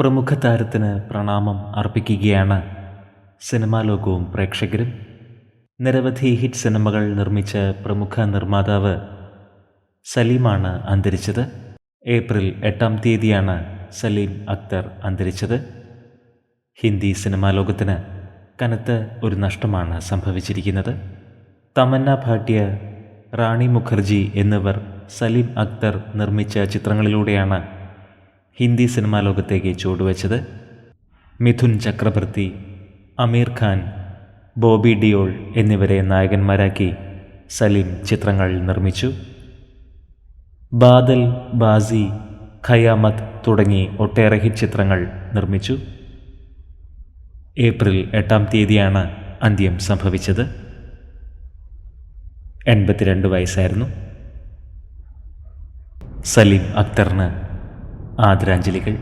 പ്രമുഖ താരത്തിന് പ്രണാമം അർപ്പിക്കുകയാണ് സിനിമാ ലോകവും പ്രേക്ഷകരും. നിരവധി ഹിറ്റ് സിനിമകൾ നിർമ്മിച്ച പ്രമുഖ നിർമ്മാതാവ് സലീമാണ് അന്തരിച്ചത്. ഏപ്രിൽ എട്ടാം തീയതിയാണ് സലീം അക്തർ അന്തരിച്ചത്. ഹിന്ദി സിനിമാ ലോകത്തിന് കനത്ത ഒരു നഷ്ടമാണ് സംഭവിച്ചിരിക്കുന്നത്. തമന്ന ഭാട്ടിയ റാണി മുഖർജി എന്നിവർ സലീം അക്തർ നിർമ്മിച്ച ചിത്രങ്ങളിലൂടെയാണ് ഹിന്ദി സിനിമാ ലോകത്തേക്ക് ചുവടുവെച്ചത് മിഥുൻ ചക്രവർത്തി അമീർ ഖാൻ ബോബി ഡിയോൾ എന്നിവരെ നായകന്മാരാക്കി സലീം ചിത്രങ്ങൾ നിർമ്മിച്ചു. ബാദൽ ബാസി ഖയാമത്ത് തുടങ്ങി ഒട്ടേറെ ഹിറ്റ് ചിത്രങ്ങൾ നിർമ്മിച്ചു. ഏപ്രിൽ എട്ടാം തീയതിയാണ് അന്ത്യം സംഭവിച്ചത്. എൺപത്തിരണ്ട് വയസ്സായിരുന്നു. സലീം അക്തറിന് ആദരാഞ്ജലികൾ.